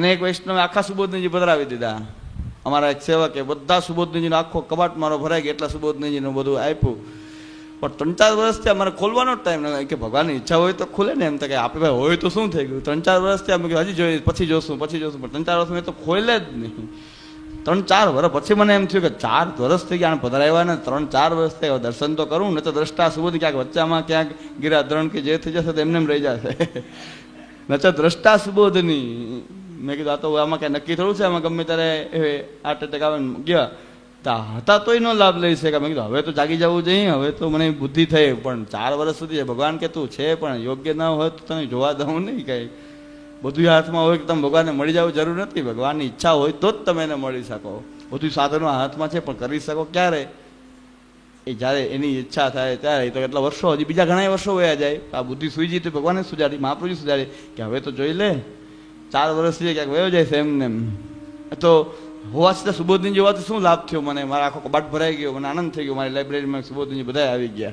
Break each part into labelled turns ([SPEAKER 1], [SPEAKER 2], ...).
[SPEAKER 1] મને એક વૈષ્ણવે આખા સુબોધનજી પધરાવી દીધા. અમારા એક સેવકે બધા સુબોધનજીનો આખો કબાટ મારો ભરાઈ ગયો, એટલા સુબોધનજીનું બધું આપ્યું. પણ ત્રણ ચાર વર્ષથી અમારે ખોલવાનો જ ટાઈમ કે ભગવાનની ઈચ્છા હોય તો ખુલે ને એમ તો કે આપણે ભાઈ, હોય તો શું થઈ ગયું? ત્રણ ચાર વર્ષથી અમે હજી જોઈએ, પછી જોશું પછી જોશું. પણ ત્રણ ચાર વર્ષ મેં તો ખોલે જ નહીં. ત્રણ ચાર વર્ષ પછી મને એમ થયું કે ચાર વર્ષ થઈ ગયા પધરાવ્યા ને, ત્રણ ચાર વર્ષ થઈ દર્શન તો કરું ને તો દ્રષ્ટા સુબોધ ક્યાંક વચ્ચામાં, ક્યાંક ગિરાધરણ કે જે થઈ જશે તો એમને એમ રહી જશે. નચર દ્રષ્ટા સુબોધની મેં કીધું, આ તો આમાં ક્યાં નક્કી થોડું છે? આમાં ગમે ત્યારે હાર્ટ એટેક આવે ગયા. તા હતા તોય ન લાભ લઈ શકે મેં કીધું, હવે તો જાગી જવું જોઈએ, હવે તો મને બુદ્ધિ થઈ, પણ ચાર વર્ષ સુધી ભગવાન કે તું છે, પણ યોગ્ય ના હોય તો તને જોવા દઉં નહીં કઈ. બધું હાથમાં હોય કે તમે ભગવાનને મળી જવું, જરૂર નથી. ભગવાનની ઈચ્છા હોય તો જ તમે એને મળી શકો. બધું સાધનો હાથમાં છે, પણ કરી શકો ક્યારે? એ જ્યારે એની ઈચ્છા થાય ત્યારે તો એટલા વર્ષો, હજી બીજા ઘણા વર્ષો વયા જાય. આ બુદ્ધિ સુઈ જઈ તો ભગવાને સુધારી મહાપ્રભુજી સુધારી કે હવે તો જોઈ લે. ચાર વર્ષથી ક્યાંક વયો જાય છે એમને એમ. તો હોવા છતાં સુબોધની જોવાથી શું લાભ થયો મને? મારા આખો કબાટ ભરાઈ ગયો, મને આનંદ થઈ ગયો. મારી લાઇબ્રેરીમાં સુબોધની બધા આવી ગયા.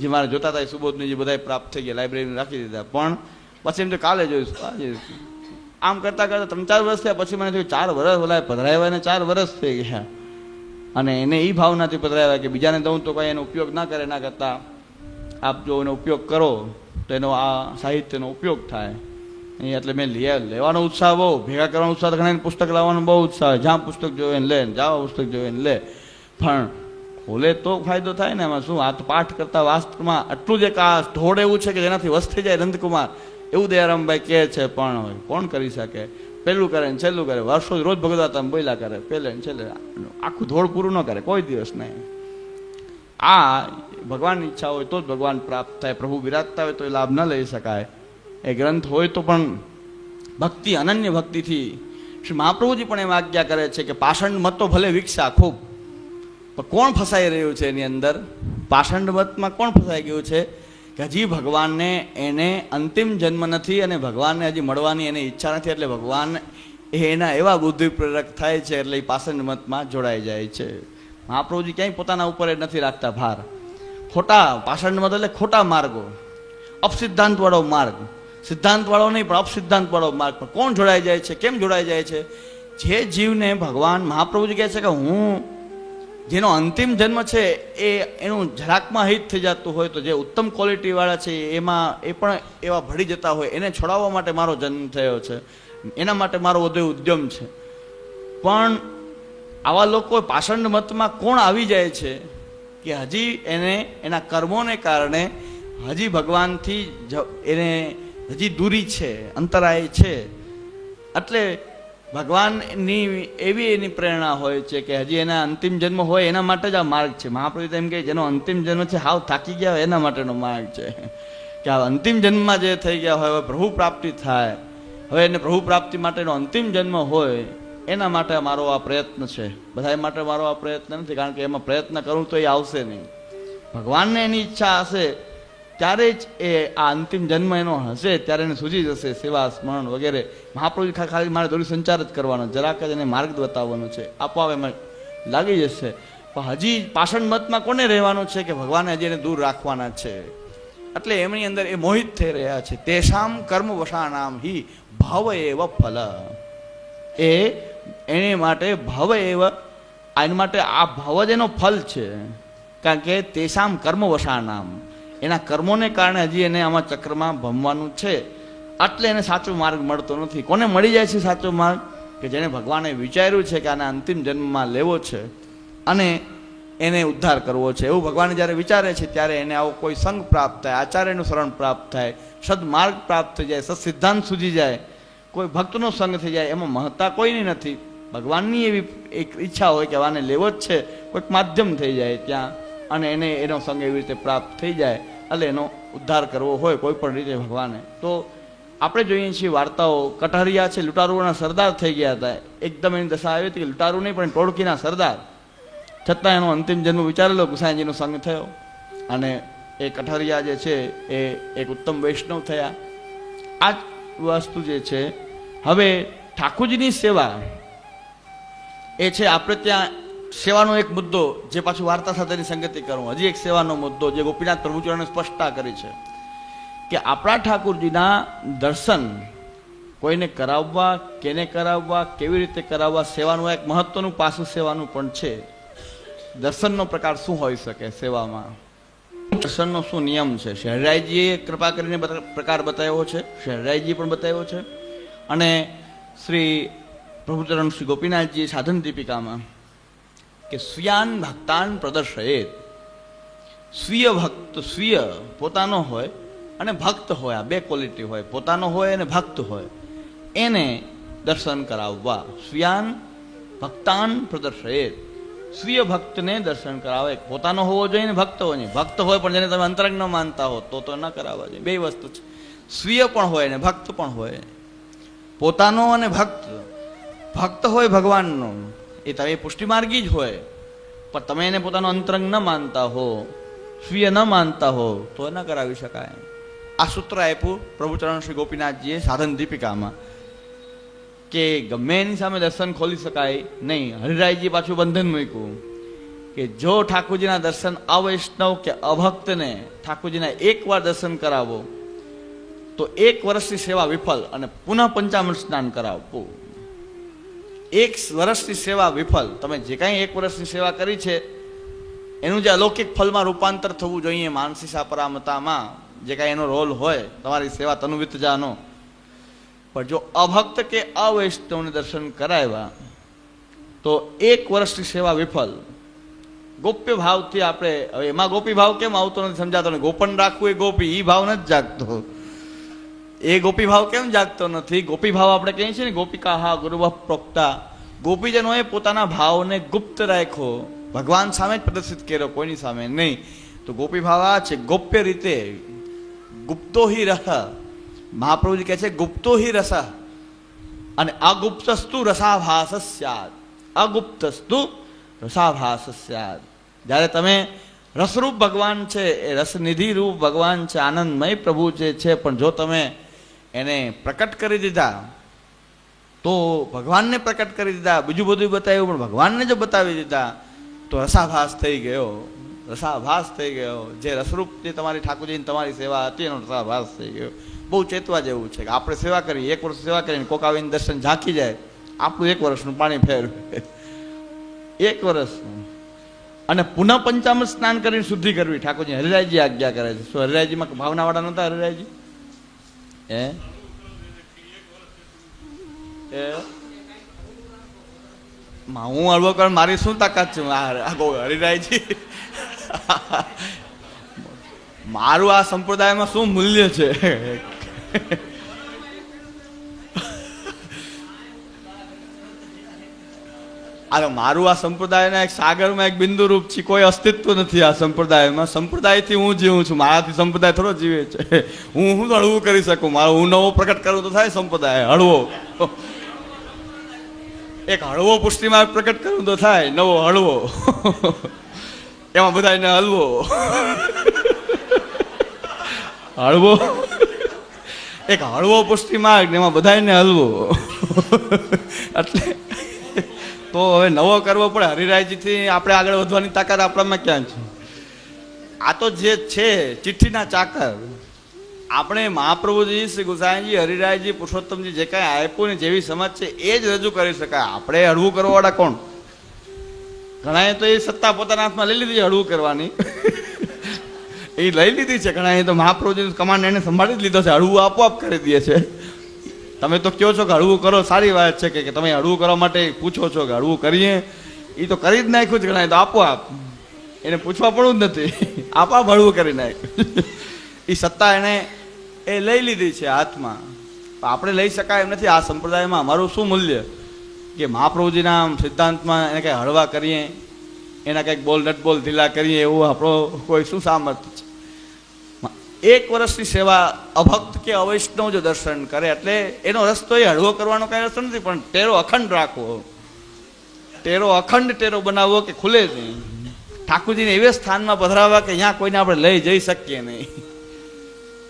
[SPEAKER 1] જે મારે જોતા હતા એ સુબોધની બધા પ્રાપ્ત થઈ ગયા લાઇબ્રેરીમાં રાખી દીધા. પણ પછી એમ તો કાલે જોઈશું આમ કરતા કરતા ત્રણ ચાર વર્ષ થયા, પછી મને થયું ચાર વર્ષ ઓલા પધરાવ્યા ને ચાર વર્ષ થઈ ગયા. અને એને એ ભાવનાથી પધરાવ્યા કે બીજાને દઉં તો કંઈ એનો ઉપયોગ ના કરે, ના કરતા. આપ જો એનો ઉપયોગ કરો, તો એનો આ સાહિત્યનો ઉપયોગ થાય. એટલે મેં લે, લેવાનો ઉત્સાહ બહુ, ભેગા કરવાનો ઉત્સાહ ઘણા પુસ્તક લાવવાનો બહુ ઉત્સાહ. જ્યાં પુસ્તક જોવે એને લે જાઓ પુસ્તક જોવે લે. પણ ખોલે તો ફાયદો થાય ને એમાં શું? આ પાઠ કરતા વાસ્તવમાં આટલું જ એક આ ઢોળ એવું છે કે જેનાથી વસ્ત થઈ જાય નંદકુમાર એવું દયારામભાઈ કહે છે, પણ કોણ કરી શકે? પેલું કરે ને છેલ્લું કરે. વર્ષો રોજ ભગવતા બોલ્યા કરે. પેલે ને છેલ્લે. આખું ધોળ પૂરું ન કરે. કોઈ દિવસ નહીં. આ ભગવાનની ઈચ્છા હોય તો જ ભગવાન પ્રાપ્ત થાય. પ્રભુ બિરાજતા હોય તો એ લાભ ન લઈ શકાય. એ ગ્રંથ હોય તો પણ ભક્તિ, અનન્ય ભક્તિથી શ્રી મહાપ્રભુજી પણ એમ આજ્ઞા કરે છે કે પાષંડ તો ભલે વિકસા ખૂબ, પણ કોણ ફસાઈ રહ્યું છે એની અંદર? પાષંડ મતમાં કોણ ફસાઈ ગયું છે? કે હજી ભગવાનને એને અંતિમ જન્મ નથી અને ભગવાનને હજી મળવાની એની ઈચ્છા નથી, એટલે ભગવાન એના એવા બુદ્ધિ પ્રેરક થાય છે એટલે એ પાષંડ મતમાં જોડાઈ જાય છે. મહાપ્રભુજી ક્યાંય પોતાના ઉપર નથી રાખતા ભાર. ખોટા, પાષંડ મત એટલે ખોટા માર્ગો, અપસિદ્ધાંતવાળો માર્ગ. સિદ્ધાંત વાળો નહીં, પણ અપસિદ્ધાંતવાળો માર્ગ પર. કોણ જોડાઈ જાય છે? કેમ જોડાઈ જાય છે? જે જીવને ભગવાન મહાપ્રભુજી કહે છે કે હું, જેનો અંતિમ જન્મ છે, એ એનું જરાકમાં હિત થઈ જતું હોય તો જે ઉત્તમ ક્વોલિટીવાળા છે, એમાં, એ પણ એવા ભળી જતા હોય, એને છોડાવવા માટે મારો જન્મ થયો છે. એના માટે મારો વધુ ઉદ્યમ છે. પણ આવા લોકો પાષણ મતમાં કોણ આવી જાય છે? કે હજી એને, એના કર્મોને કારણે હજી ભગવાનથી એને હજી દૂરી છે, અંતરાય છે. એટલે ભગવાનની એવી એની પ્રેરણા હોય છે કે હજી એના અંતિમ જન્મ હોય એના માટે જ આ માર્ગ છે. મહાપ્રભુ એમ કે જેનો અંતિમ જન્મ છે, હાવ થાકી ગયા હોય એના માટેનો માર્ગ છે. કે આ અંતિમ જન્મમાં જે થઈ ગયા હોય, હવે પ્રભુ પ્રાપ્તિ થાય. હવે એને પ્રભુ પ્રાપ્તિ માટેનો અંતિમ જન્મ હોય, એના માટે મારો આ પ્રયત્ન છે. બધા માટે મારો આ પ્રયત્ન નથી, કારણ કે એમાં પ્રયત્ન કરું તો એ આવશે નહીં. ભગવાનને એની ઈચ્છા હશે ત્યારે જ એ આ અંતિમ જન્મ એનો હશે, ત્યારે એને સૂજી જશે સેવા, સ્મરણ વગેરે. મહાપ્રભુ ખાલી મારે દોરી સંચાર જ કરવાનો, જરાક જ એને માર્ગ બતાવવાનો છે. આપોઆપ એમાં લાગી જશે. પણ હજી પાષણ મતમાં કોને રહેવાનું છે કે ભગવાને હજી એને દૂર રાખવાના છે? એટલે એમની અંદર એ મોહિત થઈ રહ્યા છે. તેષામ કર્મ વસાણામ હિ ભવ એવ ફલ. એ એની માટે ભવ એવ એની માટે આ ભાવ જ એનો ફલ છે. કારણ કે તેસામ કર્મ વસાણામ. એના કર્મોને કારણે હજી એને આમાં ચક્રમાં ભમવાનું છે. એટલે એને સાચો માર્ગ મળતો નથી. કોને મળી જાય છે સાચો માર્ગ? કે જેને ભગવાને વિચાર્યું છે કે આને અંતિમ જન્મમાં લેવો છે અને એને ઉદ્ધાર કરવો છે. એવું ભગવાન જ્યારે વિચારે છે ત્યારે એને આવો કોઈ સંગ પ્રાપ્ત થાય, આચાર્યનું શરણ પ્રાપ્ત થાય, સદમાર્ગ પ્રાપ્ત થઈ જાય, સદસિદ્ધાંત સુધી જાય, કોઈ ભક્તનો સંગ થઈ જાય, એમાં મહત્તા કોઈની નથી. ભગવાનની એવી એક ઈચ્છા હોય કે આને લેવો જ છે, કોઈક માધ્યમ થઈ જાય ત્યાં. અને એને એનો સંગ એવી રીતે પ્રાપ્ત થઈ જાય, એટલે એનો ઉદ્ધાર કરવો હોય કોઈ પણ રીતે ભગવાને. તો આપણે જોઈએ છીએ વાર્તાઓ. કટારિયા છે, લૂંટારુઓના સરદાર થઈ ગયા હતા. એકદમ એની દશા આવી હતી કે લૂંટારુ નહીં, પણ ટોળકીના સરદાર. છતાં એનો અંતિમ જન્મ વિચારેલો ગુસાઈજીનો સંગ થયો. અને એ કઠરિયા જે છે, એ એક ઉત્તમ વૈષ્ણવ થયા. આ વસ્તુ જે છે, હવે ઠાકોરજીની સેવા. એ છે, આપણે ત્યાં સેવાનો એક મુદ્દો જે પાછું વાર્તા સાથેની સંગતિ કરું, હજી એક સેવાનો મુદ્દો જે ગોપીનાથ પ્રભુચરણે સ્પષ્ટતા કરી છે કે આપણા ઠાકુરજીના દર્શન કોઈને કરાવવા, કેને કરાવવા, કેવી રીતે કરાવવા, સેવાનું એક મહત્વનું પાસું સેવાનું પણ છે. દર્શનનો પ્રકાર શું હોઈ શકે સેવામાં? દર્શનનો શું નિયમ છે? શહેરાઈજીએ કૃપા કરીને પ્રકાર બતાવ્યો છે શહેરાઈજી પણ બતાવ્યો છે. અને શ્રી પ્રભુચરણ શ્રી ગોપીનાથજીએ સાધન દીપિકામાં કે સ્વિયાન ભક્તાન પ્રદર્શયેત. સ્વીય ભક્ત સ્વીય પોતાનો હોય અને ભક્ત હોય, આ બે ક્વોલિટી હોય, પોતાનો હોય અને ભક્ત હોય. એને દર્શન કરાવવા. સ્વયાન ભક્તાન પ્રદર્શયેત. સ્વીય ભક્તને દર્શન કરાવે. પોતાનો હોવો જોઈએ ને ભક્ત હોય ભક્ત હોય પણ જેને તમે અંતરંગ ન માનતા હો, તો તો ન કરાવવા જોઈએ. બે વસ્તુ છે. સ્વીય પણ હોય ને ભક્ત પણ હોય. પોતાનો અને ભક્ત. ભક્ત હોય ભગવાનનો. એ તમે પુષ્ટિમાર્ગી જ હોય. પણ તમે એને પોતાનો અંતરંગ ન માનતા હો, સ્વીય ન માનતા હો, તો ન કરાવી શકાય. આ સૂત્ર આપ્યું પ્રભુચરણ શ્રી ગોપીનાથજીએ સાધન દીપિકામાં. કે ગમે એની સામે દર્શન ખોલી શકાય નહીં. હરિરાયજી પાછું બંધન મૂક્યું કે જો ઠાકોરજીના દર્શન અવૈષ્ણવ કે અભક્તને ઠાકોરજીના એકવાર દર્શન કરાવો, તો એક વર્ષની સેવા વિફલ અને પુનઃ પંચામૃત સ્નાન કરાવવું. એક વર્ષની સેવા વિફલ. તમે જે કાંઈ એક વર્ષની સેવા કરી છે, એનું જે અલૌકિક ફલમાં રૂપાંતર થવું જોઈએ માનસી સાપરામતામાં. જે કાંઈ એનો રોલ હોય, તમારી સેવા તનુવિત જાનો પણ જો અભક્ત કે અવૈષ્ણવને દર્શન કરાવ્યા, તો એક વર્ષની સેવા વિફલ. ગોપ્ય ભાવથી આપણે, હવે એમાં ગોપી ભાવ કેમ આવતો નથી સમજાતો? ને ગોપન રાખવું એ ગોપી એ ભાવ નથી જાગતો. એ ગોપીભાવ કેમ જાગતો નથી? ગોપીભાવ આપણે કહીએ છીએ ને, ગોપિકા હા ગુરુભાવ પ્રોક્તા. ગોપીજનોએ પોતાના ભાવને ગુપ્ત રાખ્યો. ભગવાન સામે જ પ્રદર્શિત કર્યો, કોઈની સામે નહીં. તો ગોપીભાવ આ છે, ગોપ્ય રીતે ગુપ્તો હિ રસ. મહાપ્રભુજી કહે છે, ગુપ્તો હિ રસ. અને અગુપ્તસ્તુ રસાભાસ સ્યાદ. અગુપ્તસ્તુ રસાભાસ સ્યાદ. જ્યારે તમે રસરૂપ ભગવાન છે, એ રસનિધિ રૂપ ભગવાન છે, આનંદમય પ્રભુ જે છે, પણ જો તમે એને પ્રકટ કરી દીધા. તો ભગવાનને પ્રકટ કરી દીધા. બીજું બધું બતાવ્યું, પણ ભગવાનને જો બતાવી દીધા, તો રસાભાસ થઈ ગયો. રસાભાસ થઈ ગયો. જે રસરૂપ જે તમારી ઠાકોરજીની તમારી સેવા હતી, એનો રસાભાસ થઈ ગયો. બહુ ચેતવા જેવું છે કે આપણે સેવા કરી એક વર્ષ સેવા કરીને કોક આવીને દર્શન ઝાંકી જાય, આપણું એક વર્ષનું પાણી ફેરવે. એક વર્ષનું. અને પુનઃ પંચામૃત સ્નાન કરીને શુદ્ધિ કરવી. ઠાકોરજી હરિરાયજી આજ્ઞા કરે છે. શું હરિરાયજીમાં ભાવનાવાળા નહોતા હરિરાયજી? હે એ માં હું હળવો કર, મારી શું તાકાત છે? આ આ ગો હરિરાયજી મારું આ સંપ્રદાયમાં શું મૂલ્ય છે? અરે મારું આ સંપ્રદાયના એક સાગરમાં એક બિંદુ રૂપ છે, કોઈ અસ્તિત્વ નથી આ સંપ્રદાયમાં. સંપ્રદાયથી હું જીવું છું, મારાથી સંપ્રદાય થોડો જીવે છે. હું હું હળવું કરી શકું, મારો હું નવો પ્રગટ કરું તો થાય સંપ્રદાય, હળવો. એક હળવો પુષ્ટિમાં પ્રગટ કરું તો થાય, નવો હળવો. એમાં બધાને હલવો. હળવો. એક હળવો પુષ્ટિમાર્ગ ને એમાં બધાને હલવો. એટલે તો હવે નવો કરવો પડે. હરિરાયજીથી આપણે આગળ વધવાની તાકાત આપણામાં ક્યાં છે? આ તો જે છે, ચિઠ્ઠીના ચાકર. આપણે મહાપ્રભુજી, શ્રી ગુસાઈજી, હરિરાયજી, પુરુષોત્તમજી જે કાંઈ આપ્યું ને જેવી સમજ છે, એ જ રજૂ કરી શકાય. આપણે હળવું કરવાવાળા કોણ? ઘણાએ તો એ સત્તા પોતાના હાથમાં લઈ લીધી, હળવું કરવાની. એ લઈ લીધી છે ઘણાએ, તો મહાપ્રભુજી કમાન્ડ એને સંભાળી જ લીધો છે. હળવું આપોઆપ કરી દે છે. તમે તો કહો છો કે હળવું કરો, સારી વાત છે કે તમે હળવું કરવા માટે પૂછો છો કે હળવું કરીએ. એ તો કરી જ નાખ્યું જ ગણાય, તો આપોઆપ એને પૂછવા પડવું જ નથી. આપોઆપ હળવું કરી નાખ્યું. એ સત્તા એને એ લઈ લીધી છે હાથમાં. પણ આપણે લઈ શકાય એમ નથી. આ સંપ્રદાયમાં અમારું શું મૂલ્ય? કે મહાપ્રભુજીના સિદ્ધાંતમાં એને કંઈ હળવા કરીએ, એના કંઈક બોલ નટ બોલ ઢીલા કરીએ એવું આપણો કોઈ શું સામર્થ્ય છે? એક વર્ષની સેવા અભક્ત કે અવૈષ્ણવ જો દર્શન કરે એટલે એનો રસ્તો એ હળવો કરવાનો કઈ રસ્તો નથી, પણ ટેરો અખંડ રાખવો. ટેરો અખંડ ટેરો બનાવવો કે ખુલે જ નહીં. ઠાકુરજીને એવે સ્થાનમાં પધરાવવા કે અહીંયા કોઈને આપણે લઈ જઈ શકીએ નહીં.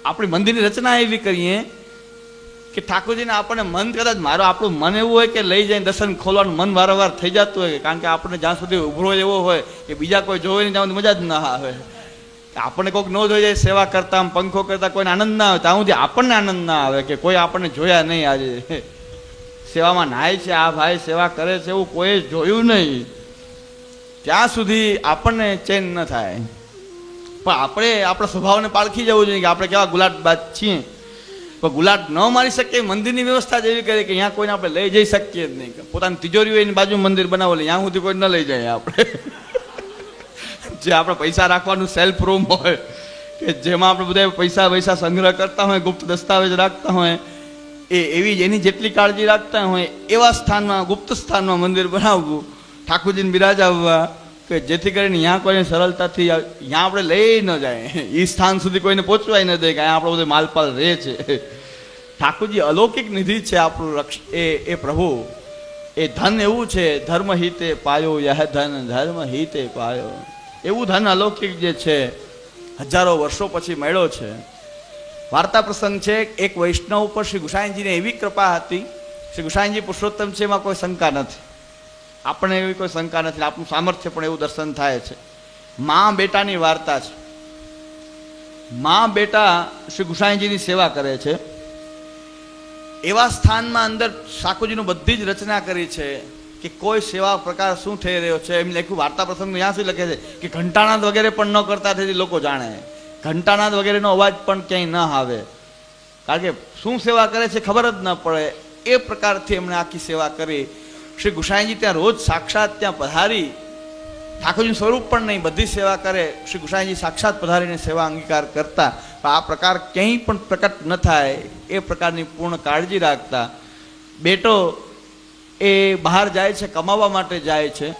[SPEAKER 1] આપણી મંદિરની રચના એવી કરીએ કે ઠાકોરજીને આપણને મન કદાચ મારો, આપણું મન એવું હોય કે લઈ જઈને દર્શન ખોલવાનું મન વારંવાર થઈ જતું હોય, કારણ કે આપણને જ્યાં સુધી ઉભરો એવો હોય કે બીજા કોઈ જોવે નહીં, ત્યાં મજા જ ના આવે. આપણને કોઈક ન જોઈ જાય, સેવા કરતા પંખો કરતા કોઈને આનંદ ના આવે ત્યાં સુધી આપણને આનંદ ના આવે કે કોઈ આપણને જોયા નહીં આજે. સેવામાં નાય છે, આ ભાઈ સેવા કરે છે, એવું કોઈ જોયું નહીં. ત્યાં સુધી આપણને ચેન ન થાય. પણ આપણે આપણા સ્વભાવને પાળખી જવું જોઈએ કે આપણે કેવા ગુલાટબાજ છીએ. પણ ગુલાટ ન મારી શકીએ, મંદિરની વ્યવસ્થા જ એવી કરી કે અહીંયા કોઈને આપણે લઈ જઈ શકીએ જ નહીં. પોતાની તિજોરી હોય એની બાજુ મંદિર બનાવેલી ત્યાં સુધી કોઈ ન લઈ જાય આપણે. જે આપણે પૈસા રાખવાનું સેલ્ફ રૂમ હોય, કે જેમાં આપણે બધા પૈસા પૈસા સંગ્રહ કરતા હોય, ગુપ્ત દસ્તાવેજ રાખતા હોય, એ એવી જ, એની જેટલી કાળજી રાખતા હોય, એવા સ્થાનમાં, ગુપ્ત સ્થાનમાં મંદિર બનાવવું, ઠાકુરજીને બિરાજાવવા કે જેથી કરીને ત્યાં કોઈને સરળતાથી ત્યાં આપણે લઈ ન જાય. એ સ્થાન સુધી કોઈને પહોંચવાય ન દે, કે અહીંયા આપણો બધો માલપાલ રહે છે. ઠાકુરજી અલૌકિક નિધિ છે આપણું રક્ષ, એ એ પ્રભુ. એ ધન એવું છે ધર્મ હિતે પાયો યહ ધન ધર્મ હિતે પાયો. એવું ધન અલૌકિક જે છે, હજારો વર્ષો પછી મળ્યો છે. વાર્તા પ્રસંગ છે, એક વૈષ્ણવ ઉપર શ્રી ગુસાઈજીને એવી કૃપા હતી, શ્રી ગુસાઈજી પુરુષોત્તમ છે, એમાં કોઈ શંકા નથી. આપણને એવી કોઈ શંકા નથી, આપણું સામર્થ્ય પણ એવું દર્શન થાય છે. મા બેટાની વાર્તા છે. મા બેટા શ્રી ગુસાઈજીની સેવા કરે છે. એવા સ્થાનમાં અંદર શાકુજીનું બધી જ રચના કરી છે. કે કોઈ સેવા પ્રકાર શું થઈ રહ્યો છે? એમ લખ્યું વાર્તા પ્રસંગ ત્યાં સુધી લખે છે? કે ઘંટાનાદ વગેરે પણ ન કરતા તેથી લોકો જાણે. ઘંટાનાદ વગેરેનો અવાજ પણ ક્યાંય ન આવે. કારણ કે શું સેવા કરે છે ખબર જ ન પડે. એ પ્રકારથી એમણે આખી સેવા કરી. શ્રી ગુસાઈજી ત્યાં રોજ સાક્ષાત ત્યાં પધારી. ઠાકોરજીનું સ્વરૂપ પણ નહીં, બધી સેવા કરે. શ્રી ગુસાઈજી સાક્ષાત પધારીને સેવા અંગીકાર કરતા. આ પ્રકાર ક્યાંય પણ પ્રકટ ન થાય. એ પ્રકારની પૂર્ણ કાળજી રાખતા. બેટો એ બહાર જાય છે, કમાવા માટે જાય છે.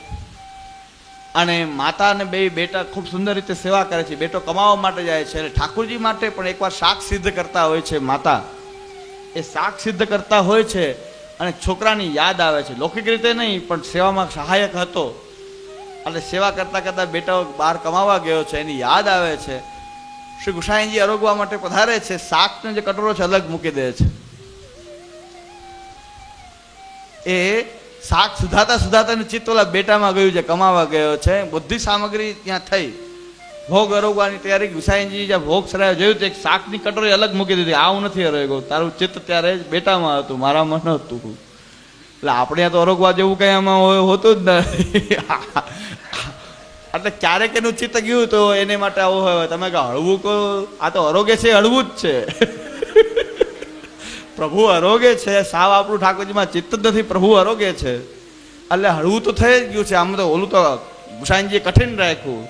[SPEAKER 1] અને માતા અને બે બેટા ખૂબ સુંદર રીતે સેવા કરે છે. બેટો કમાવા માટે જાય છે અને ઠાકોરજી માટે પણ એકવાર શાક સિદ્ધ કરતા હોય છે માતા. એ શાક સિદ્ધ કરતા હોય છે અને છોકરાની યાદ આવે છે. લૌકિક રીતે નહીં, પણ સેવામાં સહાયક હતો. અને સેવા કરતા કરતા બેટા બહાર કમાવા ગયો છે, એની યાદ આવે છે. શ્રી ગુસાઈજી આરોગવા માટે પધારે છે. શાકનો જે કટોરો છે, અલગ મૂકી દે છે. એ શાક સુધાતા સુધાતા ચિત્ત ઓલા બેટામાં ગયું છે, કમાવા ગયો છે. બધી સામગ્રી ત્યાં થઈ. ભોગ અરોગવાની તૈયારી ગુસાઈજી જ્યાં ભોગ સરાય જોયું એક શાકની કટોરી અલગ મૂકી દીધી. આવું નથી અરોગ્યો તારું ચિત્ત ત્યારે જ બેટામાં હતું, મારામાં નહોતું. એટલે આપણે તો અરોગવા જેવું કંઈ આમાં હોતું જ નથી. એટલે ક્યારેક એનું ચિત્ત ગયું તો એને માટે આવું હોય. તમે કે હળવું કહો આ તો અરોગે છે, હળવું જ છે. પ્રભુ અરોગે છે, સાવ આપણું ઠાકોરજીમાં ચિત્ત નથી, પ્રભુ અરોગે છે. એટલે હળવું તો થઈ જ ગયું છે, આમ તો ઓલું તો ગુસાઈનજીએ કઠિન રાખ્યું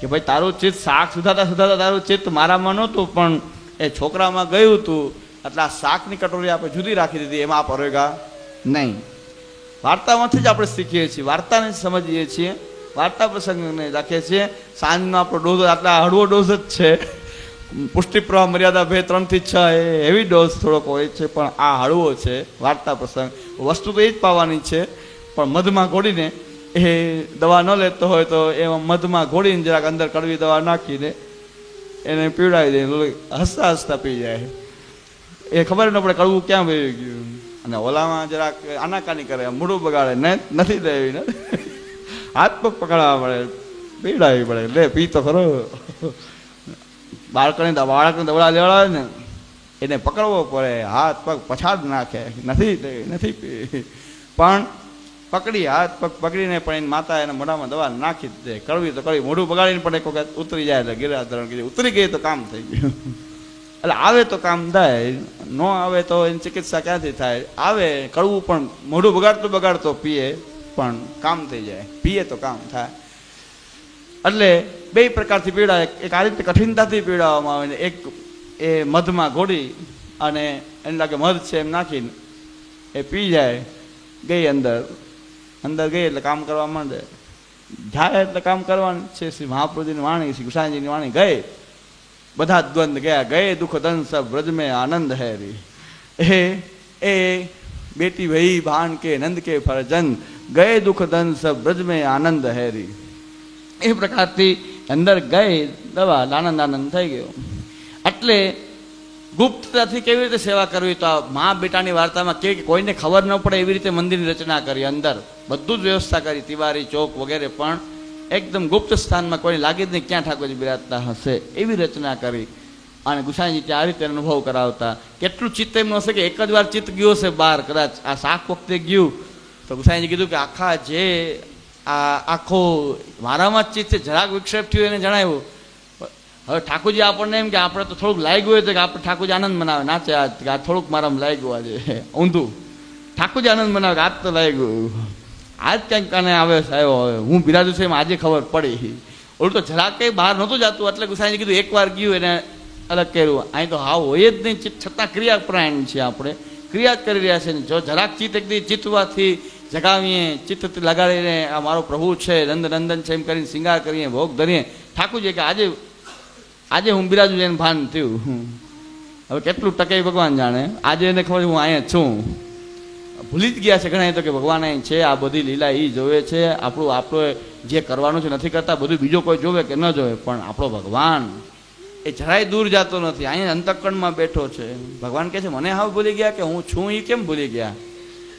[SPEAKER 1] કે ભાઈ તારું ચિત્ત શાક સુધાતા સુધાતા તારું ચિત્ત મારામાં નહોતું પણ એ છોકરામાં ગયું હતું, એટલે આ શાકની કટોરી આપણે જુદી રાખી દીધી, એમાં આપ અરોગા નહીં. વાર્તામાંથી જ આપણે શીખીએ છીએ, વાર્તાને સમજીએ છીએ, વાર્તા પ્રસંગને રાખીએ છીએ. સાંજનો આપણો ડોઝ, આટલા હળવો ડોઝ જ છે. પુષ્ટિ પ્રવાહ મર્યાદા ભે ત્રણથી છ એ એવી ડોઝ થોડોક હોય છે, પણ આ હળવો છે, વાર્તા પ્રસંગ. વસ્તુ તો એ જ પાવાની છે, પણ મધમાં ઘોડીને એ દવા ન લેતો હોય તો એમાં મધમાં ઘોડીને જરાક અંદર કડવી દવા નાખીને એને પીવડાવી દે હસતા હસતા પી જાય. એ ખબર ન પડે કડવું ક્યાં વહી ગયું. અને ઓલામાં જરાક આનાકાની કરે, મૂડું બગાડે, ને નથી દેવી, ને? હાથ પગ પકડવા પડે, પીવડાવી પડે. લે, પી તો ખરો. બાળકોને બાળકને દવડા લેવડાવે ને. એને પકડવો પડે, હાથ પગ પછાડ નાખે. નથી નથી પણ પકડી, હાથ પગ પકડીને પણ એની માતા એના મોઢામાં દવા નાખી દે. કરવી તો કડવી મોઢું બગાડીને પણ એક વખત ઉતરી જાય, એટલે ગિરાધરણ કીધું, ઉતરી ગઈ તો કામ થઈ ગયું. એટલે આવે તો કામ થાય, ન આવે તો એની ચિકિત્સા ક્યાંથી થાય? આવે કડવું પણ મોઢું બગાડતો બગાડતો પીએ, પણ કામ થઈ જાય. પીએ તો કામ થાય. એટલે બે પ્રકારથી પીડા એક આ રીતે કઠિનતાથી પીડાવવામાં આવે ને એક એ મધમાં ઘોડી અને એને લાગે મધ છે એમ નાખીને એ પી જાય, ગઈ અંદર. અંદર ગઈ એટલે કામ કરવા માંડે. જાય એટલે કામ કરવાનું છે. શ્રી મહાપ્રભુજીની વાણી, શ્રી કૃષ્ણજીની વાણી ગઈ. બધા દ્વંદ ગયા. ગયે દુઃખ ધન સબ વ્રજમે આનંદ હેરી. એ એ, બેટી ભઈ ભાન કે નંદ કે ફરજન. ગયે દુઃખ ધન સબ વ્રજમે આનંદ હેરી. એ પ્રકારથી અંદર ગઈ, દવા આનંદ આનંદ થઈ ગયો. એટલે ગુપ્તતાથી કેવી રીતે સેવા કરવી? તો આ મા બેટાની વાર્તામાં કે કોઈને ખબર ન પડે એવી રીતે મંદિરની રચના કરી, અંદર બધું જ વ્યવસ્થા કરી, તિવારી, ચોક વગેરે, પણ એકદમ ગુપ્ત સ્થાનમાં કોઈ લાગે જ નહીં ક્યાં ઠાકોરજી બિરાજતા હશે, એવી રચના કરી. અને ગુસાઈજી ત્યાં આ રીતે અનુભવ કરાવતા. કેટલું ચિત્ત એમનું હશે કે એક જ વાર ચિત્ત ગયું હશે બહાર, કદાચ આ શાક વખતે ગયું. તો ગુસાઈજી કીધું કે આખા જે આ આખો મારામાં જ ચિત્ત જરાક વિક્ષેપ થયો એને જણાવ્યું. હવે ઠાકોરજી આપણને એમ કે આપણે તો થોડુંક લાગ્યું હોય તો કે આપણે ઠાકોરજી આનંદ મનાવે. આજ કે આ થોડુંક મારામાં લાગ્યું આજે. ઊંધું. ઠાકોરજી આનંદ મનાવે, આજ તો લાગ્યું. આજ કંઈક કાને આવે સાહેબ, હવે હું બિરાજુ છું એમ આજે ખબર પડી. ઓલું તો જરાક કંઈ બહાર નહોતું જતું. એટલે ગુસાઈને કીધું, એકવાર ગયું એને અલગ કર્યું. અહીં તો હાવ હોય જ નહીં છતાં ક્રિયાપ્રાયણ છે આપણે. ક્રિયા જ કરી રહ્યા છે ને. જો જરાક ચિત્ત એકદી ચિત્તવાથી જગાવીએ, ચિત્ત લગાડીને, આ મારો પ્રભુ છે નંદ નંદન છે, એમ કરીને શિંગાર કરીએ, ભોગ ધરીએ. ઠાકુરજી કે, આજે આજે હું બિરાજું એને ભાન થયું. હવે કેટલું ટકે ભગવાન જાણે. આજે એને ખબર હું અહીંયા છું. ભૂલી જ ગયા છે ઘણા તો કે, ભગવાન અહીં છે, આ બધી લીલા એ જોવે છે, આપણું, આપણે જે કરવાનું છે, નથી કરતા, બધું બીજો કોઈ જોવે કે ન જોવે. પણ આપણો ભગવાન એ જરાય દૂર જતો નથી. અહીંયા અંતકણમાં બેઠો છે. ભગવાન કહે છે, મને હાવ ભૂલી ગયા કે હું છું એ કેમ ભૂલી ગયા?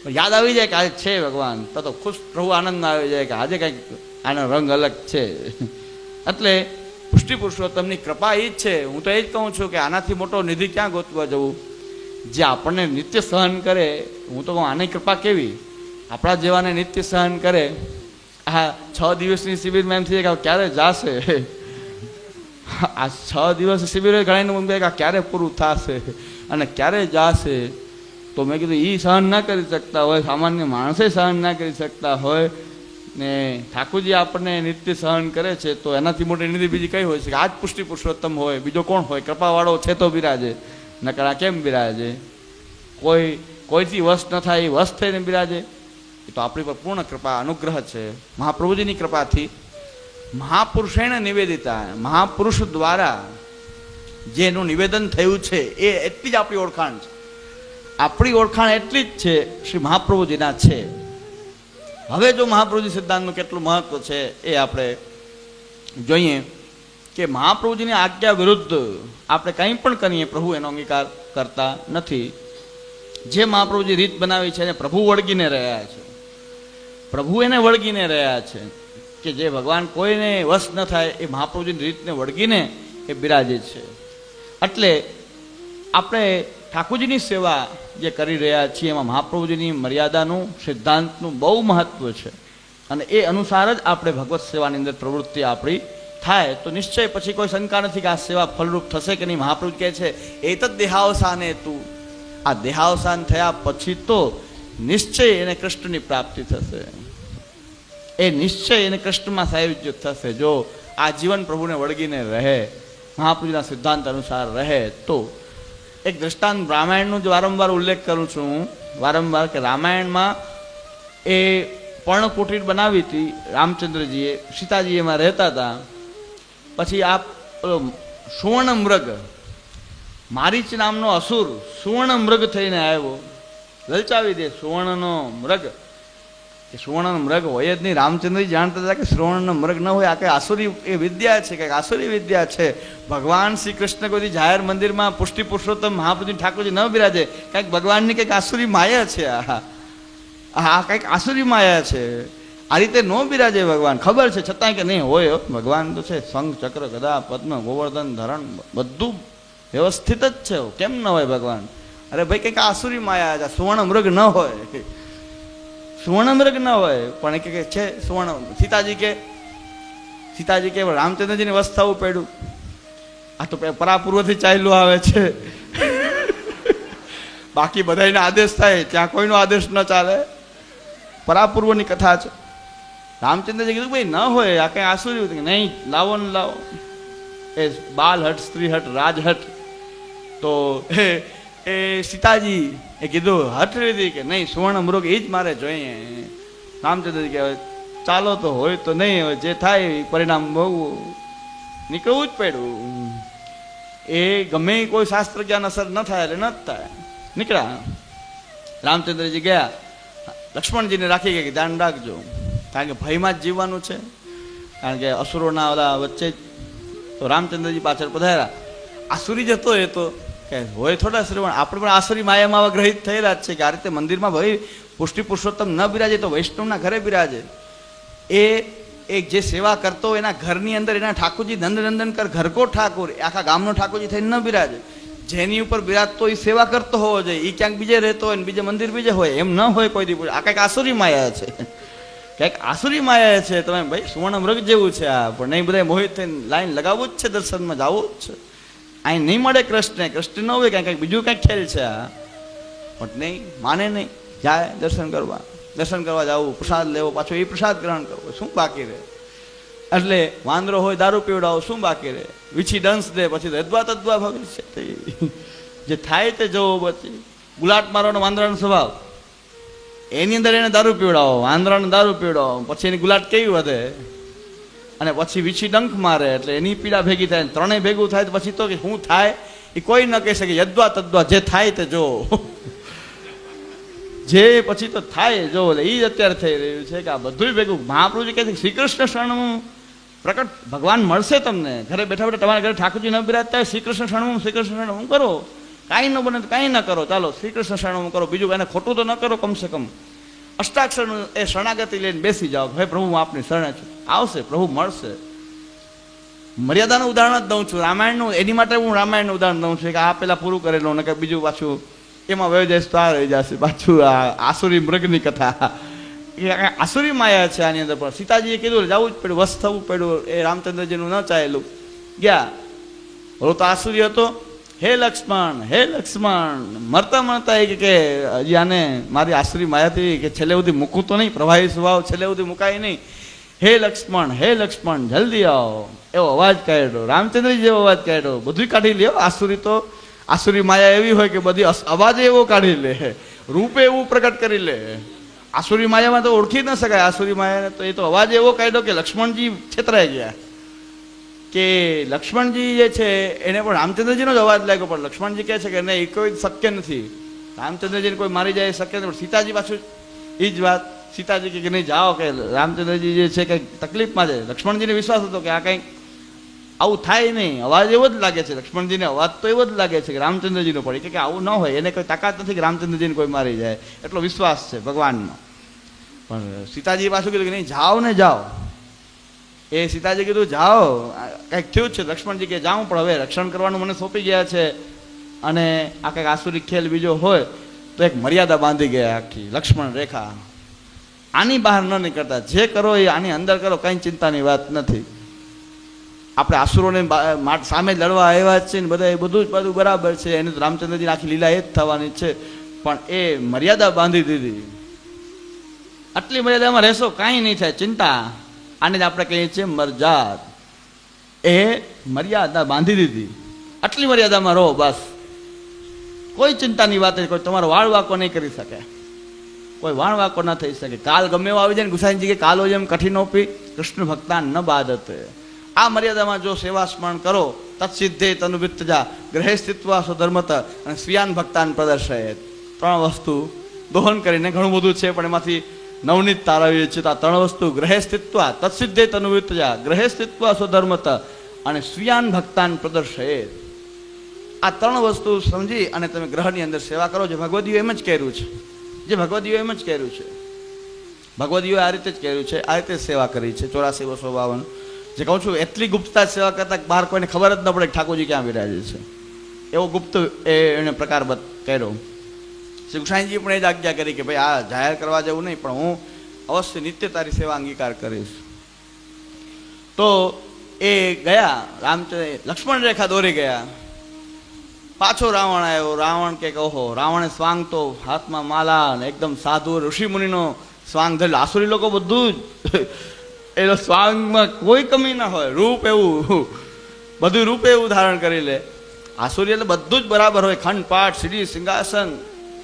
[SPEAKER 1] યાદ આવી જાય કે આજે છે ભગવાન. તો તો ખુશ પ્રભુ આનંદમાં આવી જાય કે આજે કંઈક આનો રંગ અલગ છે. એટલે પુષ્ટિ પુરુષોત્તમની કૃપા એ જ છે. હું તો એ જ કહું છું કે આનાથી મોટો નિધિ ક્યાં ગોતવા જવું? જે આપણને નિત્ય સહન કરે, હું તો આની કૃપા કેવી? આપણા જેવાને નિત્ય સહન કરે. આ છ દિવસની શિબિરમાં એમ થઈ જાય કે ક્યારે જાશે? આ છ દિવસ શિબિર ઘણા મને કે ક્યારે પૂરું થશે? અને ક્યારે જાશે? તો મેં કીધું એ સહન ના કરી શકતા હોય, સામાન્ય માણસે સહન ના કરી શકતા હોય ને ઠાકોરજી આપણને નિત્ય સહન કરે છે, તો એનાથી મોટી નિધિ બીજી કઈ હોય છે કે આજ પુષ્ટિ પુરુષોત્તમ હોય, બીજો કોણ હોય? કૃપાવાળો છે તો બિરાજે, નકરા કેમ બિરાજે? કોઈ, કોઈથી વશ ન થાય, એ વશ થઈને બિરાજે. એ તો આપણી પર પૂર્ણ કૃપા, અનુગ્રહ છે. મહાપ્રભુજીની કૃપાથી મહાપુરુષેણ નિવેદિતા, મહાપુરુષ દ્વારા જેનું નિવેદન થયું છે, એ એટલી જ આપણી ઓળખાણ છે. આપણી ઓળખાણ એટલી જ છે, શ્રી મહાપ્રભુજીના છે. હવે જો મહાપ્રભુજી સિદ્ધાંતનું કેટલું મહત્વ છે, એ આપણે જોઈએ કે મહાપ્રભુજીની આજ્ઞા વિરુદ્ધ આપણે કંઈ પણ કરીએ, પ્રભુ એનો અંગીકાર કરતા નથી. જે મહાપ્રભુજી રીત બનાવી છે, એને પ્રભુ વળગીને રહ્યા છે. પ્રભુ એને વળગીને રહ્યા છે કે જે ભગવાન કોઈને વશ ન થાય, એ મહાપ્રભુજીની રીતને વળગીને એ બિરાજે છે. એટલે આપણે ઠાકોરજીની સેવા જે કરી રહ્યા છીએ એમાં મહાપ્રભુજીની મર્યાદાનું, સિદ્ધાંતનું બહુ મહત્વ છે. અને એ અનુસાર જ આપણે ભગવત સેવાની અંદર પ્રવૃત્તિ આપણી થાય. તો નિશ્ચય પછી કોઈ શંકા નથી કે આ સેવા ફલરૂપ થશે કે નહીં? મહાપ્રભુ કહે છે એ તો દેહાવસાને તું. આ દેહાવસાન થયા પછી તો નિશ્ચય એને કૃષ્ણની પ્રાપ્તિ થશે. એ નિશ્ચય એને કૃષ્ણમાં સાયુજ્ય થશે. જો આ જીવન પ્રભુને વળગીને રહે મહાપ્રભુના સિદ્ધાંત અનુસાર રહે, તો એક દ્રષ્ટાંત રામાયણનું જ વારંવાર ઉલ્લેખ કરું છું. વારંવાર કે રામાયણમાં એ પર્ણકુટીર બનાવી હતી રામચંદ્રજીએ સીતાજી એમાં રહેતા હતા. પછી આ સુવર્ણ મૃગ મારીચ નામનો અસુર સુવર્ણ મૃગ થઈને આવ્યો. લલચાવી દે સુવર્ણનો મૃગ. કે સુવર્ણ મૃગ હોય જ નહીં. રામચંદ્રજી જાણતા હતા કે સુવર્ણનો મૃગ ન હોય. આ કંઈ આસુરી એ વિદ્યા છે, કંઈક આસુરી વિદ્યા છે. ભગવાન શ્રી કૃષ્ણ કોઈ જાહેર મંદિરમાં પુષ્ટિ પુરુષોત્તમ મહાપુજી ઠાકોરજી ન બિરાજે. કંઈક ભગવાનની કંઈક આસુરી માયા છે. આ આ કંઈક આસુરી માયા છે. આ રીતે ન બિરાજે ભગવાન. ખબર છે? છતાંય કે નહીં હોય. ભગવાન તો છે. શંખ ચક્ર, ગદા, પદ્મ, ગોવર્ધન, ધરણ, બધું વ્યવસ્થિત જ છે. કેમ ન હોય ભગવાન? અરે ભાઈ, કંઈક આસુરી માયા છે. સુવર્ણ મૃગ ન હોય. સુવર્ણ મૃગ ન હોય, પણ કે છે સુવર્ણ. સીતાજી કે સીતાજી કે, રામચંદ્રજીને વસ્ત થવું પડ્યું. આ તો પરાપૂર્વથી ચાલ્યું આવે છે. બાકી બધાને આદેશ થાય, ત્યાં કોઈનો આદેશ ન ચાલે. પરાપૂર્વની કથા છે. રામચંદ્રજી કીધું, ભાઈ, ન હોય, આ કંઈ હતું કે, નહીં, લાવો ને લાવો. એ બાલ હટ સ્ત્રી હટ રાજ હટ તો એ સીતાજી એ કીધું હટ હતી કે નહીં, સુવર્ણ મૃગ એ જ મારે જોઈએ. રામચંદ્રજી કે ચાલો તો હોય તો નહીં, હવે જે થાય પરિણામ બહુ નીકળવું જ પડ્યું. એ ગમે કોઈ શાસ્ત્ર જ્ઞાન અસર ન થાય એટલે ન જ થાય. નીકળ્યા. રામચંદ્રજી ગયા. લક્ષ્મણજીને રાખી ગયા કે, ધ્યાન રાખજો. કારણ કે ભયમાં જ જીવવાનું છે. કારણ કે અસુરોના ઓલા વચ્ચે તો રામચંદ્રજી પાછળ પધાર્યા. આસુરી જતો એ તો કે હોય થોડા શ્રવણ આપણે પણ આસુરી માયામાં આવા થયેલા જ છે કે આ રીતે મંદિરમાં ભાઈ પુષ્ટિ પુરુષોત્તમ ન બિરાજે તો વૈષ્ણવના ઘરે બિરાજે. એ એ જે સેવા કરતો એના ઘરની અંદર એના ઠાકોરજી નંદનંદન કર, ઘરકો ઠાકોર, આખા ગામનો ઠાકોરજી થઈને ન બિરાજે. જેની ઉપર બિરાજતો એ સેવા કરતો હોવો જોઈએ. એ ક્યાંક બીજે રહેતો હોય ને બીજે મંદિર બીજે હોય, એમ ન હોય કોઈ દી આ કંઈક આસુરી માયા છે. કંઈક આસુરી માયા છે. તમે ભાઈ સુવર્ણ મૃગ જેવું છે આ. પણ નહીં બધા મોહિત થઈને લાઈન લગાવવું જ છે, દર્શનમાં જવું જ છે. અહીં નહીં મળે કૃષ્ણ કૃષ્ણ ન હોય કાંઈક કંઈક બીજું કાંઈક ખેલ છે. પણ નહીં, માને નહીં. જાય, દર્શન કરવા. દર્શન કરવા જવું, પ્રસાદ લેવો, પાછો એ પ્રસાદ ગ્રહણ કરવો. શું બાકી રહે? એટલે વાંદરો હોય, દારૂ પીવડાવો, શું બાકી રહે? વીછી ડંસ દે, પછી રદવા તદ્વા ભવિષ્ય તે જે થાય તે જવો પછી. ગુલાટ મારવાનો વાંદરાનો સ્વભાવ. એની અંદર એને દારૂ પીવડાવો, વાંદરાને દારૂ પીવડાવો, પછી એની ગુલાટ કેવી વધે? અને પછી વીછી ડંખ મારે એટલે એની પીડા ભેગી થાય ત્રણેય ભેગું થાય તો પછી તો કે શું થાય? એ કોઈ ન કહી શકે યદ્વા તદ્વા, જે થાય તે જો. જે પછી તો થાય જો, એટલે એ જ અત્યારે થઈ રહ્યું છે કે આ બધું ભેગું. મહાપ્રભુજી કહે છે શ્રી કૃષ્ણ શરણું પ્રકટ ભગવાન મળશે તમને. ઘરે બેઠા બેઠા તમારા ઘરે ઠાકોરજી ન બિરાજતા શ્રી કૃષ્ણ શરણું શ્રી કૃષ્ણ શરણું કરો? કાંઈ ન બને તો કાંઈ ન કરો. ચાલો શ્રી કૃષ્ણ શરણું કરો. બીજું એને ખોટું તો ન કરો કમસે કમ. અષ્ટાક્ષરનું એ શરણાગતિ લઈને બેસી જાઓ. ભાઈ પ્રભુ, હું આપની શરણે છું. આવશે, પ્રભુ મળશે. મર્યાદાનું ઉદાહરણ જ દઉં છું. રામાયણનું, એની માટે હું રામાયણનું ઉદાહરણ દઉં છું. કે આ પેલા પૂરું કરેલું ને કે બીજું પાછું એમાં વયો જઈશ તો આ રહી જશે પાછું આ આસુરી મૃગની કથા. એ આસુરી માયા છે આની અંદર, પણ સીતાજીએ કીધું, જવું જ પડ્યું વસ થવું પડ્યું. એ રામચંદ્રજીનું ન ચાલેલું ગયા. હવે તો આસુરી હતો. હે લક્ષ્મણ હે લક્ષ્મણ, મરતા મરતા એ કે હજી આને મારી આસુરી માયાથી કે છેલ્લે સુધી મૂકું તો નહીં, પ્રવાહી સ્વભાવ છેલ્લે સુધી મુકાય નહીં. હે લક્ષ્મણ હે લક્ષ્મણ, જલ્દી આવો. એવો અવાજ કાઢ્યો, રામચંદ્રજી જેવો અવાજ કાઢ્યો. બધું કાઢી લ્યો, આસુરી તો, આસુરી માયા એવી હોય કે બધી અવાજ એવો કાઢી લે, રૂપે એવું પ્રગટ કરી લે. આસુરી માયામાં તો ઓળખી ન શકાય, આસુરી માયાને તો એ તો અવાજ એવો કાઢ્યો કે લક્ષ્મણજી છેતરાઈ ગયા. કે લક્ષ્મણજી જે છે, એને પણ રામચંદ્રજીનો જ અવાજ લાગ્યો, પણ લક્ષ્મણજી કહે છે કે નહીં, એ કોઈ શક્ય નથી. રામચંદ્રજીને કોઈ મારી જાય શક્ય નથી, પણ સીતાજી પાછું એ જ વાત. સીતાજી કે નહીં, જાઓ કે રામચંદ્રજી જે છે કંઈક તકલીફમાં છે. લક્ષ્મણજીને વિશ્વાસ હતો કે આ કંઈક આવું થાય નહીં. અવાજ એવો જ લાગે છે. લક્ષ્મણજીને અવાજ તો એવો જ લાગે છે કે રામચંદ્રજીનો પડે કે આવું ન હોય. એને કોઈ તાકાત નથી કે રામચંદ્રજીને કોઈ મારી જાય. એટલો વિશ્વાસ છે ભગવાનનો. પણ સીતાજી પાછું કીધું કે નહીં, જાઓ ને જાઓ. એ સીતાજી કીધું, જાઓ. કંઈક થયું છે, લક્ષ્મણજી કે, જાઉં, પણ હવે રક્ષણ કરવાનું મને સોંપી ગયા છે. અને આ કંઈક આસુરી ખેલ બીજો હોય, તો એક મર્યાદા બાંધી ગયા આખી, લક્ષ્મણ રેખા. આની બહાર ન નીકળતા. જે કરો એ આની અંદર કરો, કંઈ ચિંતાની વાત નથી. આપણે આસુરોને સામે લડવા આવ્યા છે ને બધા એ બધું જ બધું બરાબર છે. એને તો રામચંદ્રજી આખી લીલા એ જ થવાની છે. પણ એ મર્યાદા બાંધી દીધી. આટલી મર્યાદામાં રહેશો, કાંઈ નહીં થાય, ચિંતા. આને જ આપણે કહીએ છીએ મરજાત. એ મર્યાદા બાંધી દીધી. આટલી મર્યાદામાં રહો, બસ. કોઈ ચિંતાની વાત નહીં, કોઈ તમારો વાળ વાકો નહીં કરી શકે. કોઈ વાણ વાકો ન થઈ શકે. કાલ ગમે એવો આવી જાય ને ગુસાઈજી કે કાલો જેમ કઠિનોપી કૃષ્ણ ભક્તાન ન બાધતે. આ મર્યાદામાં જો સેવા સ્મરણ કરો, તત્સિદ્ધે તનુવિત્તજા ગ્રહે સ્થિત્વા સ્વધર્મત અને સ્વિયાન ભક્તાન પ્રદર્શયત ત્રણ વસ્તુ દોહન કરીને ઘણું બધું છે, પણ એમાંથી નવનીત તારવીએ છીએ તો આ ત્રણ વસ્તુ ગ્રહે સ્થિત્વા તત્સિદ્ધે તનુવિતજા ગ્રહે સ્થિત્વા સ્વધર્મત અને સ્વિયાન ભક્તાન પ્રદર્શયત આ ત્રણ વસ્તુ સમજી અને તમે ગ્રહની અંદર સેવા કરો, જે ભગવદીઓ એમ જ કર્યું છે. જે ભગવદીઓ એમ જ કર્યું છે. ભગવદીઓએ આ રીતે જ કર્યું છે, આ રીતે સેવા કરી છે, ચોરાસી બસો બાવન. જે કહું છું, એટલી ગુપ્તતા સેવા કરતા બહાર કોઈને ખબર જ ન પડે ઠાકોરજી ક્યાં બિરાજે છે. એવો ગુપ્ત એ એને પ્રકાર કર્યો. શ્રી પણ એ જ આજ્ઞા કરી કે ભાઈ આ જાહેર કરવા જેવું નહીં, પણ હું અવશ્ય નિત્ય તારી સેવા અંગીકાર કરીશ. તો એ ગયા, રામચંદ્ર, લક્ષ્મણ રેખા દોરી ગયા. પાછો રાવણ આવ્યો. રાવણ કે ઓહો, રાવણે સ્વાંગ તો હાથમાં માલા ને એકદમ સાધુ ઋષિ મુનિનો સ્વાંગ ધરેલો આસુરી લોકો બધું જ એનો સ્વાંગમાં કોઈ કમી ના હોય. રૂપ એવું, બધું રૂપે એવું ધારણ કરી લે. આસુરી એટલે બધું જ બરાબર હોય. ખંડપાઠ, સીડી, સિંહાસન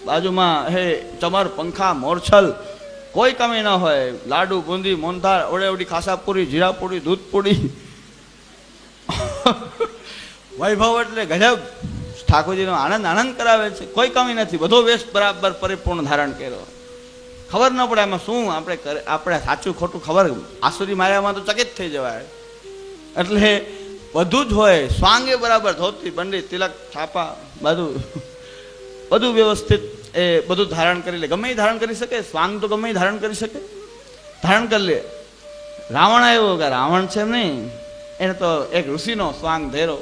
[SPEAKER 1] બાજુમાં હે, ચમર, પંખા, મોરછલ, કોઈ કમી ન હોય. લાડુ, બુંદી, મોંધાર, ઓળેવડી, ખાસાપુરી, જીરાપુરી, દૂધપુરી. વૈભવ એટલે ગજબ. ઠાકોરજીનો આનંદ આનંદ કરાવે છે. કોઈ કમી નથી. બધો વેશ બરાબર પરિપૂર્ણ ધારણ કર્યો. ખબર ન પડે એમાં શું આપણે આપણે સાચું ખોટું ખબર. આસુરી માર્યામાં તો ચકિત થઈ જવાય. એટલે બધું જ હોય. સ્વાંગે બરાબર ધોતી બંડી તિલક, છાપા, બધું. બધું વ્યવસ્થિત એ બધું ધારણ કરી લે. ગમે ધારણ કરી શકે, સ્વાંગ તો ગમે ધારણ કરી શકે. ધારણ કરી લે. રાવણ આવ્યો કે રાવણ છે નહીં? એને તો એક ઋષિનો સ્વાંગ ધેરો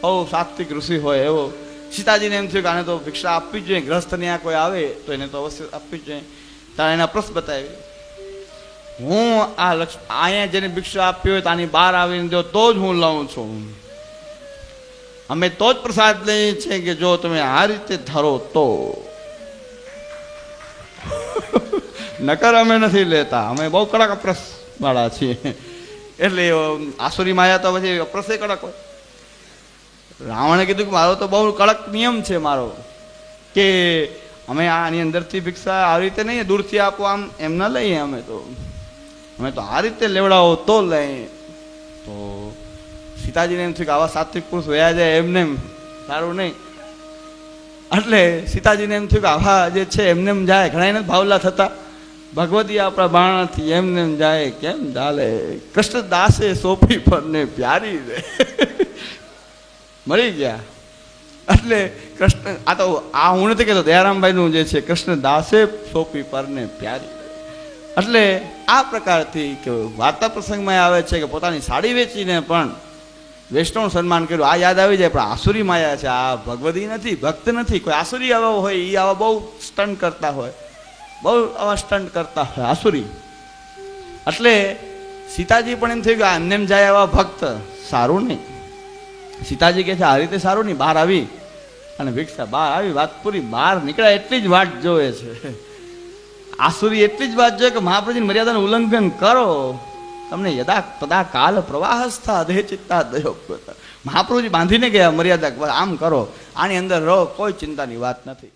[SPEAKER 1] બહુ સાત્વિક ઋષિ હોય એવો. સીતાજીને એમ થયું કે આને તો ભિક્ષા આપવી જ જોઈએ ગ્રસ્ત આ કોઈ આવે તો એને તો અવશ્ય આપવી જ જોઈએ. તારે એના પ્રશ્ન બતાવી હું આ લક્ષ, અહીંયા જેને ભિક્ષા આપી હોય તાની બહાર આવીને દો તો જ હું લઉં છું. અમે તો જ પ્રસાદ લઈએ છીએ કે જો તમે આ રીતે ધરો તો. નકર અમે નથી લેતા. અમે બહુ કડક અપ્રસ વાળા છીએ. એટલે આસુરી માયા તો પછી અપ્રસે કડક હોય. રાવણે કીધું કે મારો તો બહુ કડક નિયમ છે મારો, કે અમે આની અંદરથી ભિક્ષા આવી રીતે નહીં, દૂરથી આપો આમ, એમ ના લઈએ અમે તો. અમે તો આ રીતે લેવડાવો તો લઈએ. તો સીતાજીને એમ થયું કે આવા સાત્વિક પુરુષ વયા જાય એમને એમ સારું નહીં. એટલે સીતાજીને એમ થયું કે આવા જે છે એમને એમ જાય ઘણા એને ભાવલા થતા. ભગવતી આપણા બાણાથી એમને એમ જાય, કેમ ચાલે કૃષ્ણ દાસે સોંપી પર ને પ્યારી રે. મળી ગયા. એટલે કૃષ્ણ, આ તો આ હું નથી કહેતો, દયારામભાઈનું જે છે કૃષ્ણ દાસે સોંપી પર ને પ્યારી એટલે આ પ્રકારથી કે વાર્તા પ્રસંગમાં આવે છે કે પોતાની સાડી વેચીને પણ વૈષ્ણવ સન્માન કર્યું. આ યાદ આવી જાય, પણ આસુરી માયા છે. આ ભગવતી નથી, ભક્ત નથી. કોઈ આસુરી આવો હોય એ આવા બહુ સ્ટન કરતા હોય. બહુ આવા સ્ટન્ટ કરતા હોય, આસુરી. એટલે સીતાજી પણ એમ થયું કે આમને એમ જાય આવા ભક્ત, સારું નહીં. સીતાજી કહે છે, આ રીતે સારું નહીં, બહાર આવી. અને ભિક્ષા, બહાર આવી, વાત પૂરી, બહાર નીકળ્યા, એટલી જ વાટ જોવે છે. આસુરી એટલી જ વાત જોઈએ કે મહાપ્રભુજીની મર્યાદાનું ઉલ્લંઘન કરો. તમને યદા તદા કાલ પ્રવાહસ્થા દેહ ચિત્તા દયો. મહાપ્રભુજી બાંધીને ગયા, મર્યાદા, આમ કરો, આની અંદર રહો, કોઈ ચિંતાની વાત નથી.